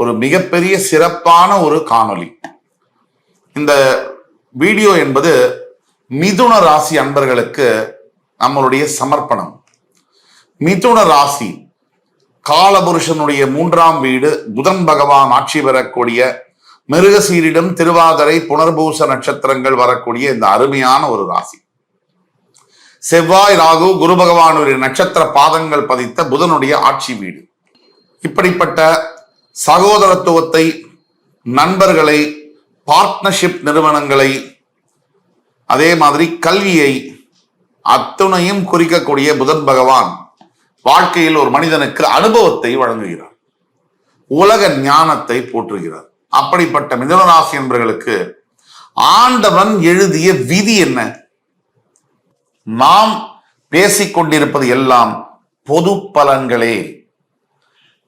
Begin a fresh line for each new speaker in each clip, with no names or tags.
ஒரு மிகப்பெரிய சிறப்பான ஒரு காணொளி. இந்த வீடியோ என்பது மிதுன ராசி அன்பர்களுக்கு நம்மளுடைய சமர்ப்பணம். மிதுன ராசி காலபுருஷனுடைய மூன்றாம் வீடு புதன் பகவான் ஆட்சி பெறக்கூடிய மிருகசீரிடம் திருவாதிரை புனர்பூச நட்சத்திரங்கள் வரக்கூடிய இந்த அருமையான ஒரு ராசி. செவ்வாய் ராகு குரு பகவானுடைய நட்சத்திர பாதங்கள் பதித்த புதனுடைய ஆட்சி வீடு. இப்படிப்பட்ட சகோதரத்துவத்தை நண்பர்களை பார்ட்னர்ஷிப் நிறுவனங்களை அதே மாதிரி கல்வியை அத்துணையும் குறிக்கக்கூடிய புதன் பகவான் வாழ்க்கையில் ஒரு மனிதனுக்கு அனுபவத்தை வழங்குகிறார். உலக ஞானத்தை போற்றுகிறார். அப்படிப்பட்ட மிதனராசி என்பவர்களுக்கு ஆண்டவன் எழுதிய விதி என்ன? நாம் பேசிக் கொண்டிருப்பது எல்லாம் பொது பலன்களே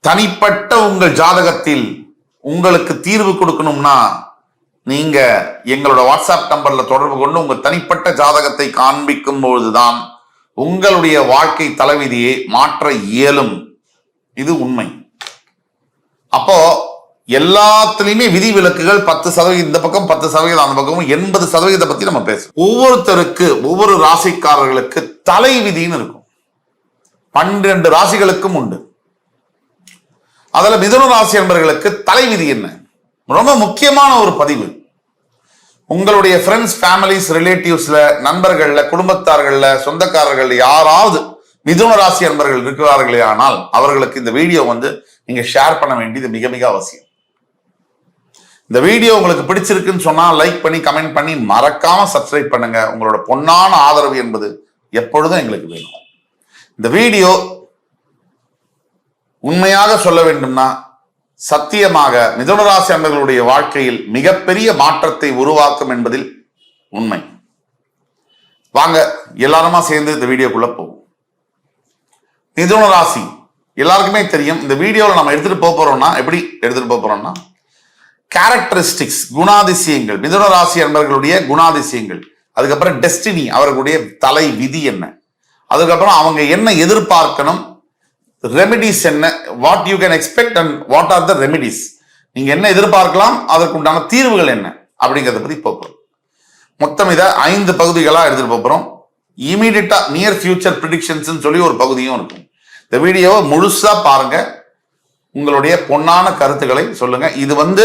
தனிப்பட்ட உங்கள் ஜாதகத்தில் உங்களுக்கு தீர்வு கொடுக்கணும்னா நீங்க எங்களோட வாட்ஸ்அப் நம்பர்ல தொடர்பு கொண்டு உங்க தனிப்பட்ட ஜாதகத்தை காண்பிக்கும் பொழுதுதான் உங்களுடைய வாழ்க்கை தலைவிதியை மாற்ற இயலும். இது உண்மை. அப்போ எல்லாத்துலயுமே விதி விலக்குகள் பத்து சதவீதம் இந்த பக்கம் பத்து சதவீதம் அந்த பக்கம் எண்பது சதவீதத்தை பத்தி நம்ம பேசுவோம். ஒவ்வொருத்தருக்கு ஒவ்வொரு ராசிக்காரர்களுக்கு தலை விதின்னு இருக்கும். பன்னிரண்டு ராசிகளுக்கும் உண்டு. அதில் மிதுன ராசி என்பர்களுக்கு தலை விதி என்ன? ரொம்ப முக்கியமான ஒரு பதிவு. உங்களுடைய ஃப்ரெண்ட்ஸ் ஃபேமிலிஸ் ரிலேட்டிவ்ஸில் நண்பர்களில் குடும்பத்தார்களில் சொந்தக்காரர்கள் யாராவது மிதுன ராசி அன்பர்கள் இருக்கிறார்களே ஆனால் அவர்களுக்கு இந்த வீடியோ வந்து நீங்கள் ஷேர் பண்ண வேண்டியது மிக மிக அவசியம். இந்த வீடியோ உங்களுக்கு பிடிச்சிருக்குன்னு சொன்னால் லைக் பண்ணி கமெண்ட் பண்ணி மறக்காம சப்ஸ்கிரைப் பண்ணுங்க. உங்களோட பொன்னான ஆதரவு என்பது எப்பொழுதும் எங்களுக்கு வேணும். இந்த வீடியோ உண்மையாக சொல்ல வேண்டும்னா சத்தியமாக மிதுனராசி அன்பர்களுடைய வாழ்க்கையில் மிகப்பெரிய மாற்றத்தை உருவாக்கும் என்பதில் உண்மை. வாங்க எல்லாருமா சேர்ந்து இந்த வீடியோக்குள்ள போவோம். மிதுன ராசி எல்லாருக்குமே தெரியும் இந்த வீடியோவில் நம்ம எடுத்துட்டு போக போறோம்னா எப்படி எடுத்துட்டு போக போறோம்னா கேரக்டரிஸ்டிக்ஸ் குணாதிசயங்கள் மிதுன ராசி அன்பர்களுடைய குணாதிசயங்கள் அதுக்கப்புறம் டெஸ்டினி அவர்களுடைய தலை விதி என்ன? அதுக்கப்புறம் அவங்க என்ன எதிர்பார்க்கணும்? ரெமிடிஸ் என்ன? What you can expect and what are the remedies நீங்க என்ன எதிர்பார்க்கலாம்? அதற்கு உண்டான தீர்வுகள் என்ன? அப்படிங்கிறத பத்தி போகிறோம் மொத்தம் இதை ஐந்து பகுதிகளாக எடுத்துட்டு போகிறோம் இமீடியட்டா நியர் ஃபியூச்சர் ப்ரிடிக்ஷன்ஸ் சொல்லி ஒரு பகுதியும் இருக்கும். இந்த வீடியோவை முழுசா பாருங்க. உங்களுடைய பொன்னான கருத்துக்களை சொல்லுங்க. இது வந்து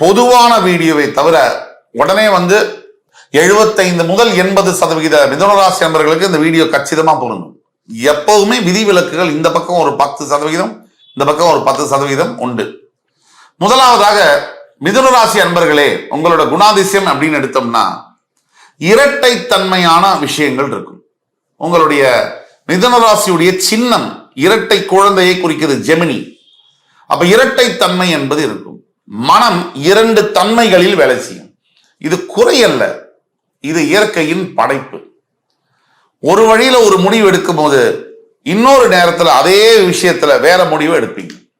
பொதுவான வீடியோவை தவிர உடனே வந்து எழுபத்தைந்து முதல் எண்பது சதவிகித மிதுனராசி நண்பர்களுக்கு இந்த வீடியோ கச்சிதமா பொருந்தும் எப்போதுமே விதிவிலக்குகள் இந்த பக்கம் ஒரு பத்து சதவிகிதம் இந்த பக்கம் ஒரு பத்து சதவிகிதம் உண்டு. முதலாவதாக மிதுனராசி அன்பர்களே உங்களோட குணாதிசயம் அப்படின்னு எடுத்தோம்னா இரட்டைத்தன்மையான விஷயங்கள் இருக்கும். உங்களுடைய மிதுனராசியுடைய சின்னம் இரட்டை குழந்தையை குறிக்கிறது ஜெமினி. அப்ப இரட்டைத்தன்மை என்பது இருக்கும். மனம் இரண்டு தன்மைகளில் வேலை செய்யும். இது குறையல்ல இது இயற்கையின் படைப்பு. ஒரு வழியில ஒரு முடிவு எடுக்கும் போது இன்னொரு நேரத்தில் அதே விஷயத்துல வேற முடிவு எடுப்பீங்க.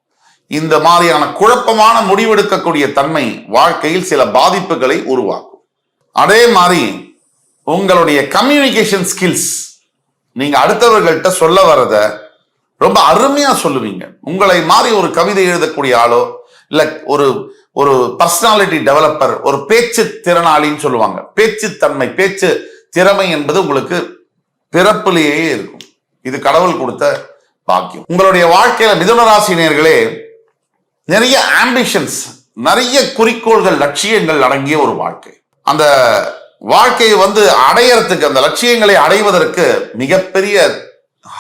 இந்த மாதிரியான குழப்பமான முடிவெடுக்கக்கூடிய தன்மை வாழ்க்கையில் சில பாதிப்புகளை உருவாக்கும். அதே மாதிரி உங்களுடைய கம்யூனிகேஷன் ஸ்கில்ஸ் நீங்க அடுத்தவர்கள்ட்ட சொல்ல வர்றத ரொம்ப அருமையா சொல்லுவீங்க. உங்களை மாதிரி ஒரு கவிதை எழுதக்கூடிய ஆளோ இல்ல ஒரு ஒரு பர்சனாலிட்டி டெவலப்பர் ஒரு பேச்சு திறனாளின்னு சொல்லுவாங்க. பேச்சு தன்மை பேச்சு திறமை என்பது உங்களுக்கு பிறப்பிலேயே இருக்கும். இது கடவுள் கொடுத்த பாக்கியம். உங்களுடைய வாழ்க்கையில மிதுன ராசினியர்களே நிறைய ஆம்பிஷன்ஸ் நிறைய குறிக்கோள்கள் லட்சியங்கள் அடங்கிய ஒரு வாழ்க்கை. அந்த வாழ்க்கையை வந்து அடையறதுக்கு அந்த லட்சியங்களை அடைவதற்கு மிகப்பெரிய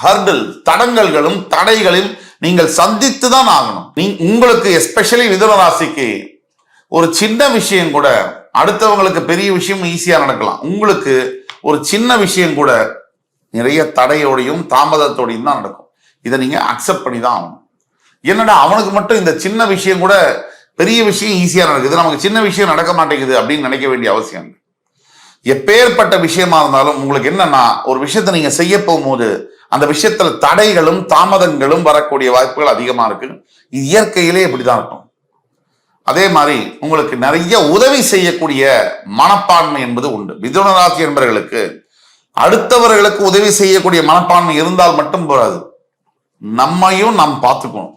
ஹர்டில் தடங்கல்களும் தடைகளும் நீங்கள் சந்தித்து தான் ஆகணும். நீ உங்களுக்கு எஸ்பெஷலி மிதுன ராசிக்கு ஒரு சின்ன விஷயம் கூட அடுத்தவங்களுக்கு பெரிய விஷயம் ஈஸியா நடக்கலாம். உங்களுக்கு ஒரு சின்ன விஷயம் கூட நிறைய தடையோடையும் தாமதத்தோடையும் தான் நடக்கும். இதை நீங்க அக்செப்ட் பண்ணி தான் ஆகணும். என்னடா அவனுக்கு மட்டும் இந்த சின்ன விஷயம் கூட பெரிய விஷயம் ஈஸியா நடக்குது. நமக்கு சின்ன விஷயம் நடக்க மாட்டேங்குது அப்படின்னு நினைக்க வேண்டிய அவசியம் இல்லை. எப்பேற்பட்ட விஷயமா இருந்தாலும் உங்களுக்கு என்னன்னா ஒரு விஷயத்தை நீங்க செய்ய போகும்போது அந்த விஷயத்துல தடைகளும் தாமதங்களும் வரக்கூடிய வாய்ப்புகள் அதிகமா இருக்கு. இது இயற்கையிலே இப்படிதான் இருக்கும். அதே மாதிரி உங்களுக்கு நிறைய உதவி செய்யக்கூடிய மனப்பான்மை என்பது உண்டு. மிதுன ராசி என்பவர்களுக்கு அடுத்தவர்களுக்கு உதவி செய்யக்கூடிய மனப்பான்மை இருந்தால் மட்டும் போராது நம்மையும் நாம் பார்த்துக்கணும்.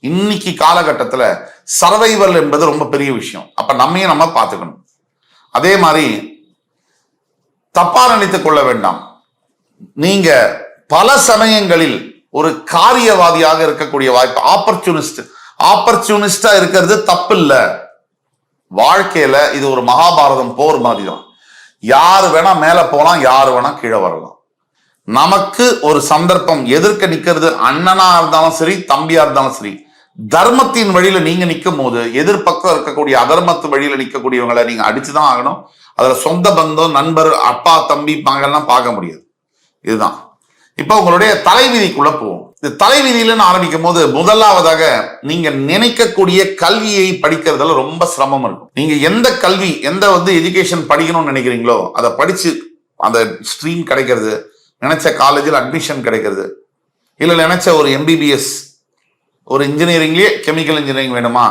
இன்னைக்கு காலகட்டத்தில் சர்வைவல் என்பது ரொம்ப பெரிய விஷயம். அப்ப நம்மையும் நம்ம பார்த்துக்கணும். அதே மாதிரி தப்பா நினைத்துக் கொள்ள வேண்டாம். நீங்க பல சமயங்களில் ஒரு காரியவாதியாக இருக்கக்கூடிய வாய்ப்பு ஆப்பர்ச்சுனிஸ்ட் ஆப்பர்ச்சுனிஸ்டா இருக்கிறது தப்பு இல்லை வாழ்க்கையில இது ஒரு மகாபாரதம் போர் மாதிரி தான் யார் வேணா மேல போகலாம் யார் வேணா கீழே வரலாம். நமக்கு ஒரு சந்தர்ப்பம் எதிர்க்க நிக்கிறது அண்ணனா இருந்தாலும் சரி தம்பியா இருந்தாலும் சரி தர்மத்தின் வழியில நீங்க நிற்கும் போது எதிர்பக்கம் இருக்கக்கூடிய அதர்மத்து வழியில நிற்கக்கூடியவங்களை நீங்க அடிச்சுதான் ஆகணும். அதுல சொந்த பந்தம் நண்பர் அப்பா தம்பி மகள்லாம் பார்க்க முடியாது. இதுதான். இப்ப உங்களுடைய தலைவிதிக்குள்ள போவோம். இந்த தலைவிதியிலன்னு ஆரம்பிக்கும் போது முதலாவதாக நீங்க நினைக்கக்கூடிய கல்வியை படிக்கிறதுல ரொம்ப சிரமம் இருக்கும். நீங்க எந்த கல்வி எந்த வந்து எஜுகேஷன் படிக்கணும்னு நினைக்கிறீங்களோ அதை படிச்சு அந்த ஸ்ட்ரீம் கிடைக்கிறது நினைச்ச காலேஜில் அட்மிஷன் கிடைக்கிறது இல்லை நினைச்ச ஒரு எம்பிபிஎஸ் ஒரு இன்ஜினியரிங்லேயே கெமிக்கல் இன்ஜினியரிங் வேணுமா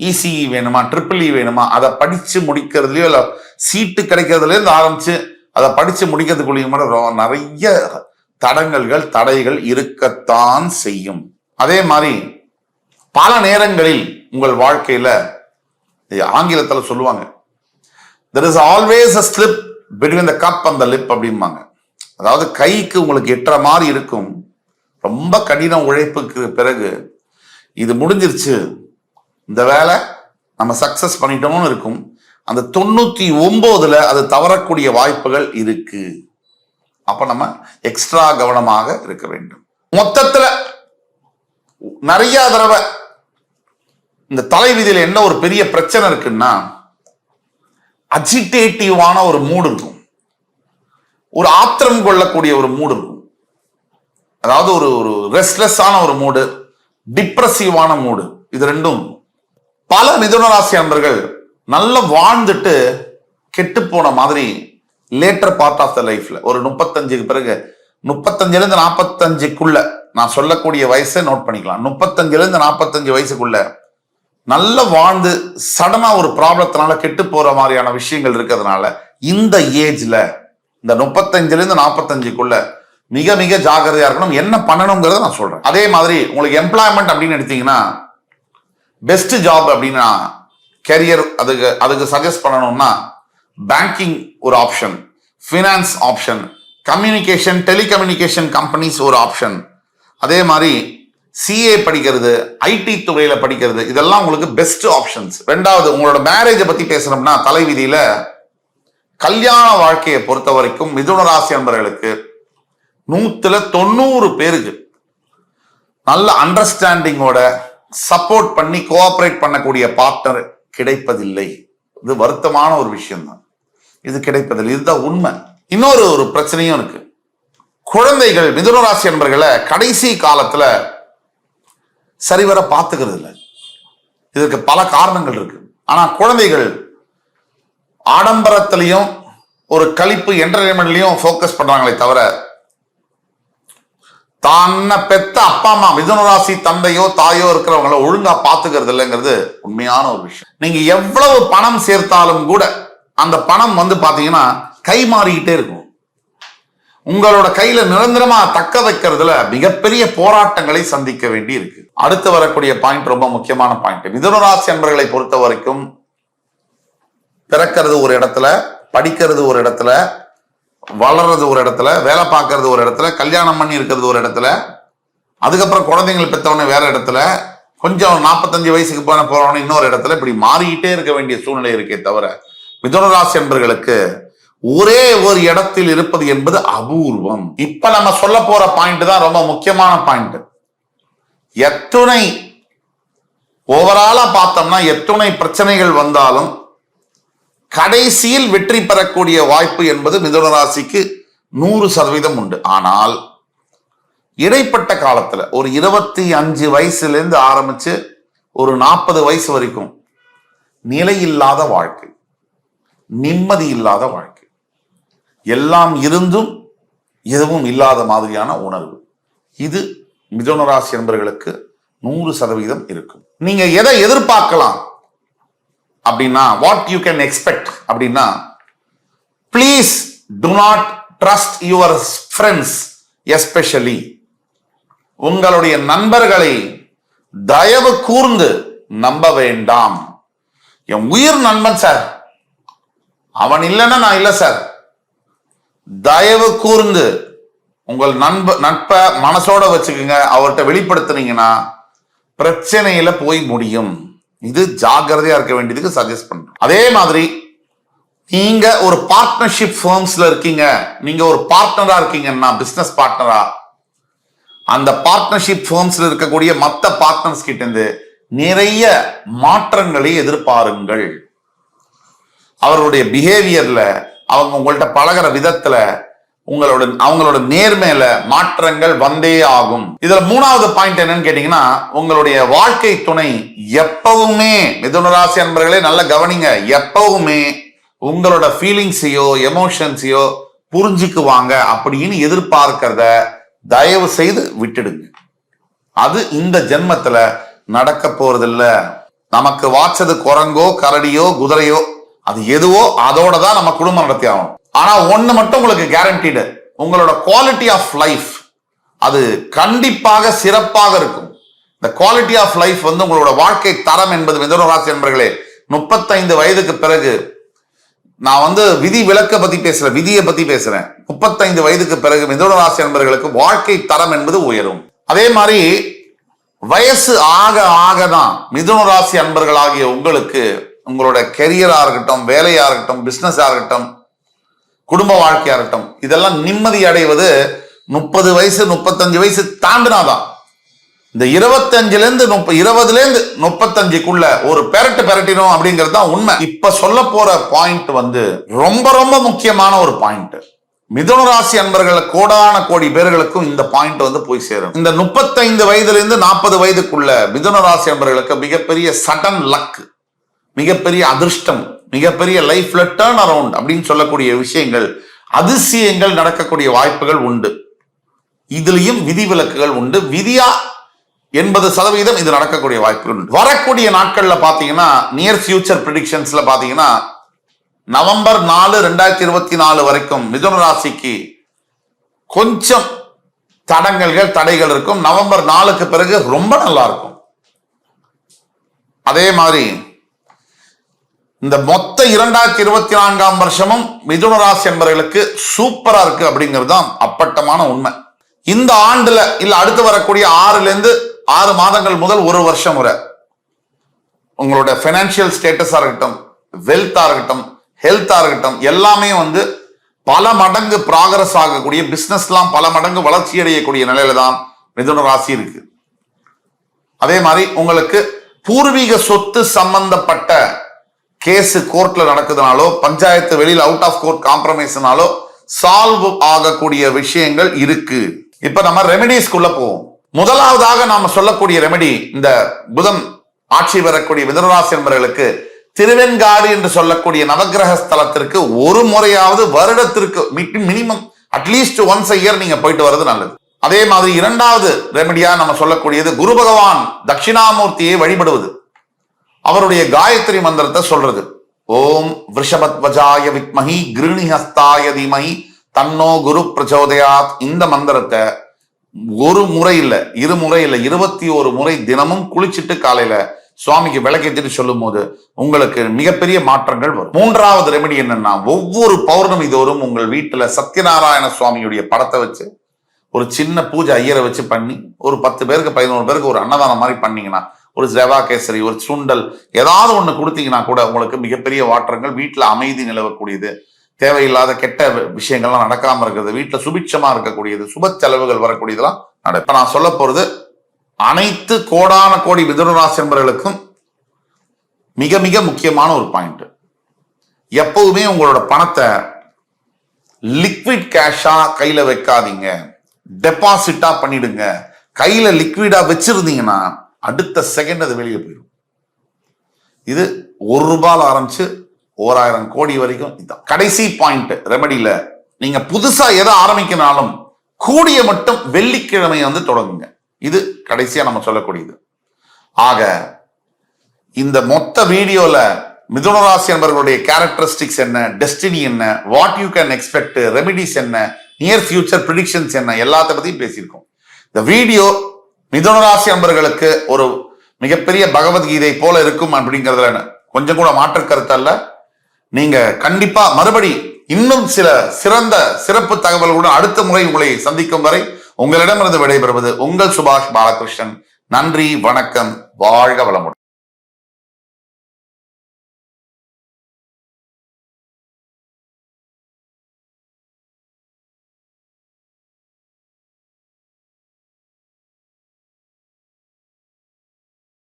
இசிஇ வேணுமா ட்ரிபிள் இ e வேணுமா அதை படிச்சு முடிக்கிறதுலயோ இல்லை சீட்டு கிடைக்கிறதுல ஆரம்பிச்சு அதை படிச்சு முடிக்கிறதுக்குள்ளேயும் கூட நிறைய தடங்கல்கள் தடைகள் இருக்கத்தான் செய்யும். அதே மாதிரி பல நேரங்களில் உங்கள் வாழ்க்கையில ஆங்கிலத்தில் சொல்லுவாங்க there is always a slip between the cup அந்த லிப் அப்படிம்பாங்க. அதாவது கைக்கு உங்களுக்கு எட்டுற மாதிரி இருக்கும். ரொம்ப கடின உழைப்புக்கு பிறகு இது முடிஞ்சிருச்சு. இந்த வேலை நம்ம சக்சஸ் பண்ணிட்டோம்னு இருக்கும். அந்த தொண்ணூத்தி ஒன்பதுல அது தவறக்கூடிய வாய்ப்புகள் இருக்கு. அப்ப நம்ம எக்ஸ்ட்ரா கவனமாக இருக்க வேண்டும். மொத்தத்துல நிறைய தடவை இந்த தலைவிதியில் என்ன ஒரு பெரிய பிரச்சனை இருக்குன்னா அஜிடேட்டிவான ஒரு மூடு இருக்கும். ஒரு ஆத்திரம் கொள்ளக்கூடிய ஒரு மூடு இருக்கும். அதாவது ஒரு ஒரு ரெஸ்ட்லெஸ்ஸான ஒரு மூடு டிப்ரெசிவான மூடு இது ரெண்டும். பல மிதுன ராசி அன்பர்கள் நல்லா வாழ்ந்துட்டு கெட்டு போன மாதிரி லேட்டர் பார்ட் ஆஃப் த லைஃப்ல ஒரு முப்பத்தஞ்சுக்கு பிறகு முப்பத்தஞ்சுலேருந்து நாற்பத்தஞ்சுக்குள்ள நான் சொல்லக்கூடிய வயசை நோட் பண்ணிக்கலாம். முப்பத்தஞ்சுலேருந்து நாற்பத்தஞ்சு வயசுக்குள்ள நல்ல வாழ்ந்து சடனா ஒரு ப்ராப்ளத்தினால கெட்டு போற மாதிரியான விஷயங்கள் இருக்கிறதுனால இந்த ஏஜ்ல இந்த முப்பத்தஞ்சுலேருந்து நாற்பத்தஞ்சுக்குள்ள மிக மிக ஜாக்கிரதையா இருக்கணும். என்ன பண்ணணுங்கிறத நான் சொல்றேன். அதே மாதிரி உங்களுக்கு எம்ப்ளாய்மெண்ட் அப்படின்னு எடுத்தீங்கன்னா பெஸ்ட் ஜாப் அப்படின்னா கெரியர் அதுக்கு அதுக்கு சஜஸ்ட் பண்ணணும்னா பேங்கிங் ஒரு option finance option communication telecommunication companies ஒரு ஆப்ஷன் அதே மாதிரி சிஏ படிக்கிறது ஐடி துறையில் படிக்கிறது இதெல்லாம் உங்களுக்கு பெஸ்ட் ஆப்ஷன்ஸ் ரெண்டாவது உங்களோட மேரேஜை பற்றி பேசணும்னா தலைவிதியில் கல்யாண வாழ்க்கையை பொறுத்த வரைக்கும் மிதுன ராசி அன்பர்களுக்கு நூற்றுல தொண்ணூறு பேருக்கு நல்ல அண்டர்ஸ்டாண்டிங்கோட சப்போர்ட் பண்ணி கோஆப்ரேட் பண்ணக்கூடிய பார்ட்னர் கிடைப்பதில்லை. இது வருத்தமான ஒரு விஷயம் தான் இது கிடைப்பதில்லை. இதுதான் உண்மை. இன்னொரு ஒரு பிரச்சனையும் இருக்கு. குழந்தைகள் மிதுனராசி என்பர்களை கடைசி காலத்துல சரிவர பார்த்துக்கிறது இல்லை. இதற்கு பல காரணங்கள் இருக்கு. ஆனா குழந்தைகள் ஆடம்பரத்திலையும் ஒரு கழிப்பு என்டர்டைன்மெண்ட்லையும் ஃபோக்கஸ் பண்றாங்களே தவிர தன்னை பெத்த அப்பா அம்மா மிதுனராசி தந்தையோ தாயோ இருக்கிறவங்கள ஒழுங்கா பாத்துக்கிறது இல்லைங்கிறது உண்மையான ஒரு விஷயம். நீங்க எவ்வளவு பணம் சேர்த்தாலும் கூட அந்த பணம் வந்து பார்த்தீங்கன்னா கை மாறிக்கிட்டே இருக்கும். உங்களோட கையில நிரந்தரமா தக்க வைக்கிறதுல மிகப்பெரிய போராட்டங்களை சந்திக்க வேண்டி இருக்கு அடுத்து வரக்கூடிய பாயிண்ட் ரொம்ப முக்கியமான பாயிண்ட் மிதுனராசி அன்பர்களை என்பர்களை பொறுத்த வரைக்கும் பிறக்கிறது ஒரு இடத்துல படிக்கிறது ஒரு இடத்துல வளர்றது ஒரு இடத்துல வேலை பார்க்கறது ஒரு இடத்துல கல்யாணம் பண்ணி இருக்கிறது ஒரு இடத்துல அதுக்கப்புறம் குழந்தைங்களை பெற்றவன வேற இடத்துல கொஞ்சம் நாற்பத்தஞ்சு வயசுக்கு போன போறவன இன்னொரு இடத்துல இப்படி மாறிக்கிட்டே இருக்க வேண்டிய சூழ்நிலை இருக்கே தவிர மிதுனராசி என்பர்களுக்கு ஒரே ஒரு இடத்தில் இருப்பது என்பது அபூர்வம். இப்ப நம்ம சொல்ல போற பாயிண்ட் தான் ரொம்ப முக்கியமான பாயிண்ட் எத்துணை ஓவராலா பார்த்தோம்னா எத்துணை பிரச்சனைகள் வந்தாலும் கடைசியில் வெற்றி பெறக்கூடிய வாய்ப்பு என்பது மிதுனராசிக்கு நூறு சதவீதம் உண்டு. ஆனால் இடைப்பட்ட காலத்துல ஒரு இருபத்தி அஞ்சு வயசுல இருந்து ஆரம்பிச்சு ஒரு நாற்பது வயசு வரைக்கும் நிலையில்லாத வாழ்க்கை. நிம்மதி இல்லாத வாழ்க்கை. எல்லாம் இருந்தும் எதுவும் இல்லாத மாதிரியான உணர்வு. இது மிதுன ராசி நூறு சதவீதம் இருக்கும். நீங்க எதை எதிர்பார்க்கலாம் அப்படின்னா வாட் யூ கேன் எக்ஸ்பெக்ட் அப்படின்னா please do not trust your friends especially உங்களுடைய நண்பர்களை தயவு கூர்ந்து நம்ப வேண்டாம். என் உயிர் நண்பன் சார் அவன் இல்லைன்னா நான் இல்லை சார். தயவு கூர்ந்து உங்கள் நண்ப நட்பை மனசோட வச்சுக்கோங்க. அவர்கிட்ட வெளிப்படுத்துனீங்கன்னா பிரச்சனையில போய் முடியும். இது ஜாகிரதையா இருக்க வேண்டியதுக்கு சஜஸ்ட் பண்றேன். அதே மாதிரி நீங்க ஒரு பார்ட்னர்ஷிப் ஃபேர்ம்ஸ்ல இருக்கீங்க. நீங்க ஒரு பார்ட்னரா இருக்கீங்கன்னா பிசினஸ் பார்ட்னரா அந்த பார்ட்னர்ஷிப் ஃபேர்ம்ஸ்ல இருக்கக்கூடிய மற்ற பார்ட்னர்ஸ் கிட்ட இருந்து நிறைய மாற்றங்களை எதிர்பாருங்கள். அவருடைய பிஹேவியர்ல அவங்க உங்கள்ட்ட பழகுற விதத்துல உங்களோட அவங்களோட நேர்மையில மாற்றங்கள் வந்தே ஆகும். இதுல மூணாவது பாயிண்ட் என்னன்னு கேட்டீங்கன்னா உங்களுடைய வாழ்க்கை துணை எப்பவுமே மிதுனராசி அன்பர்களே நல்ல கவனிங்க. எப்பவுமே உங்களோட ஃபீலிங்ஸையோ எமோஷன்ஸையோ புரிஞ்சுக்குவாங்க அப்படின்னு எதிர்பார்க்கிறத தயவு செய்து விட்டுடுங்க. அது இந்த ஜென்மத்துல நடக்க போறதில்ல. நமக்கு வாச்சது குரங்கோ கரடியோ குதிரையோ அது எதுவோ அதோட தான் நம்ம குடும்பம் நடத்தி ஆகணும். ஆனா ஒண்ணு மட்டும் உங்களுக்கு கேரண்டீடு உங்களோட குவாலிட்டி ஆஃப் லைஃப் அது கண்டிப்பாக சிறப்பாக இருக்கும். இந்த குவாலிட்டி ஆஃப் லைஃப் வந்து உங்களோட வாழ்க்கை தரம் என்பது மிதுன ராசி என்பர்களே முப்பத்தைந்து வயதுக்கு பிறகு நான் வந்து விதி விலக்க பத்தி பேசுறேன் விதியை பத்தி பேசுறேன். முப்பத்தைந்து வயதுக்கு பிறகு மிதன ராசி என்பர்களுக்கு வாழ்க்கை தரம் என்பது உயரும். அதே மாதிரி வயசு ஆக ஆக தான் மிதுன ராசி அன்பர்களாகிய உங்களுக்கு உங்களோட கெரியரா இருக்கட்டும் வேலையா இருக்கட்டும் பிசினஸா இருக்கட்டும் குடும்ப வாழ்க்கையா இருக்கட்டும் இதெல்லாம் நிம்மதி அடைவது முப்பது வயசு முப்பத்தஞ்சு வயசு தாண்டினாதான். இந்த இருபத்தஞ்சுல இருந்து முப்ப இருபதுல இருந்து முப்பத்தஞ்சுக்குள்ள ஒரு பெரட்டு பெரட்டினோம் அப்படிங்கிறது தான் உண்மை. இப்ப சொல்ல போற பாயிண்ட் வந்து ரொம்ப ரொம்ப முக்கியமான ஒரு பாயிண்ட் மிதுன ராசி அன்பர்கள் கோடான கோடி பேர்களுக்கும் இந்த பாயிண்ட் வந்து போய் சேரும். இந்த முப்பத்தைந்து வயதுல இருந்து நாற்பது வயதுக்குள்ள மிதுன ராசி அன்பர்களுக்கு மிகப்பெரிய சடன் லக் மிகப்பெரிய அதிர்ஷ்டம் மிகப்பெரிய லைஃப்ல டேர்ன் அரவுண்ட் அப்படின்னு சொல்லக்கூடிய விஷயங்கள் அதிசயங்கள் நடக்கக்கூடிய வாய்ப்புகள் உண்டு. இதுலயும் விதிவிலக்குகள் உண்டு. விதியா எண்பது சதவீதம் இது நடக்கக்கூடிய வாய்ப்புகள் உண்டு. வரக்கூடிய நாட்கள்ல பாத்தீங்கன்னா நியர் ஃபியூச்சர் ப்ரிடிக்ஷன்ஸ்ல பாத்தீங்கன்னா நவம்பர் நாலு ரெண்டாயிரத்தி இருபத்தி நாலு வரைக்கும் மிதுன ராசிக்கு கொஞ்சம் தடங்கல்கள் தடைகள் இருக்கும். நவம்பர் நாலுக்கு பிறகு ரொம்ப நல்லா இருக்கும். அதே மாதிரி இந்த மொத்த இரண்டாயிரத்தி இருபத்தி நான்காம் வருஷமும் மிதுன ராசி என்பவர்களுக்கு சூப்பரா இருக்கு அப்படிங்கிறது தான் அப்பட்டமான உண்மை. இந்த ஆண்டுல இல்ல அடுத்து வரக்கூடிய ஆறுல இருந்து ஆறு மாதங்கள் முதல் ஒரு வருஷம் வரை உங்களோட பினான்சியல் ஸ்டேட்டஸா இருக்கட்டும் வெல்த்தா இருக்கட்டும் ஹெல்த்தா இருக்கட்டும் எல்லாமே வந்து பல மடங்கு ப்ராகிரஸ் ஆகக்கூடிய பிஸ்னஸ்லாம் பல மடங்கு வளர்ச்சி அடையக்கூடிய நிலையில தான் மிதுன ராசி இருக்கு. அதே மாதிரி உங்களுக்கு பூர்வீக சொத்து சம்பந்தப்பட்ட கேஸ் கோர்ட்ல நடக்குதுனாலோ பஞ்சாயத்து வெளியில் அவுட் ஆஃப் கோர்ட் காம்ப்ரமைஸ்னாலோ சால்வ் ஆகக்கூடிய விஷயங்கள் இருக்கு. இப்ப நம்ம ரெமெடிஸ்குள்ள போவோம். முதலாவதாக நாம சொல்லக்கூடிய ரெமெடி இந்த புதன் ஆட்சி பெறக்கூடிய மிதனராசி என்பவர்களுக்கு திருவெண்காடு என்று சொல்லக்கூடிய நவக்கிரக ஸ்தலத்திற்கு ஒரு முறையாவது வருடத்திற்கு மினிமம் அட்லீஸ்ட் ஒன்ஸ் இயர் நீங்க போயிட்டு வர்றது நல்லது. அதே மாதிரி இரண்டாவது ரெமெடியா நம்ம சொல்லக்கூடியது குரு பகவான் தட்சிணாமூர்த்தியை வழிபடுவது. அவருடைய காயத்ரி மந்திரத்தை சொல்றது. ஓம் விஷபத்வஜாய வித்மஹி கிருணிஹஸ்தாய தீமஹி தன்னோ குரு பிரச்சோதயாத். இந்த மந்திரத்தை ஒரு முறை இல்ல இரு முறை இல்ல இருபத்தி ஒரு முறை தினமும் குளிச்சிட்டு காலையில சுவாமிக்கு விளக்கேற்றிட்டு சொல்லும் போது உங்களுக்கு மிகப்பெரிய மாற்றங்கள் வரும். மூன்றாவது ரெமெடி என்னன்னா ஒவ்வொரு பௌர்ணமி தோறும் உங்கள் வீட்டுல சத்யநாராயண சுவாமியுடைய படத்தை வச்சு ஒரு சின்ன பூஜை ஐயரை வச்சு பண்ணி ஒரு பத்து பேருக்கு பதினோரு பேருக்கு ஒரு அன்னதானம் மாதிரி பண்ணீங்கன்னா ஒரு ஜெவா கேசரி ஒரு சுண்டல் ஏதாவது ஒன்று கொடுத்தீங்கன்னா கூட உங்களுக்கு மிகப்பெரிய மாற்றங்கள் வீட்டில் அமைதி நிலவக்கூடியது தேவையில்லாத கெட்ட விஷயங்கள்லாம் நடக்காமல் இருக்கிறது வீட்டில் சுபிட்சமாக இருக்கக்கூடியது சுப செலவுகள் வரக்கூடியதெல்லாம் நட இப்போ நான் சொல்ல போகிறது அனைத்து கோடான கோடி மிதுனராசி மிக மிக முக்கியமான ஒரு பாயிண்ட் எப்பவுமே உங்களோட பணத்தை லிக்விட் கேஷா கையில வைக்காதீங்க. டெபாசிட்டா பண்ணிடுங்க. கையில லிக்விடா வச்சிருந்தீங்கன்னா அடுத்த செகண்ட் அது வெளியே போயிடும். இது ஒரு ரூபாயில் ஆரம்பிச்சு ஓராயிரம் கோடி வரைக்கும் கடைசி பாயிண்ட் ரெமடியில நீங்க புதுசா எதை ஆரம்பிக்கினாலும் கூடிய மட்டும் வெள்ளிக்கிழமை வந்து தொடங்குங்க. இது கடைசியா நம்ம சொல்லக்கூடியது. ஆக இந்த மொத்த வீடியோல மிதுனராசி என்பவர்களுடைய கேரக்டரிஸ்டிக்ஸ் என்ன டெஸ்டினி என்ன what you can expect remedies என்ன நியர் ஃபியூச்சர் ப்ரிடிக்ஷன்ஸ் என்ன எல்லாத்த பத்தியும் பேசியிருக்கோம். இந்த வீடியோ மிதுனராசி அன்பர்களுக்கு ஒரு மிகப்பெரிய பகவத்கீதை போல இருக்கும் அப்படிங்கிறதுல கொஞ்சம் கூட மாற்று கருத்து அல்ல. நீங்க கண்டிப்பா மறுபடி இன்னும் சில சிறந்த சிறப்பு தகவல்களுடன் அடுத்த முறை உங்களை சந்திக்கும் வரை உங்களிடமிருந்து விடைபெறுவது உங்கள் சுபாஷ் பாலகிருஷ்ணன். நன்றி வணக்கம் வாழ்க வளமுடன்.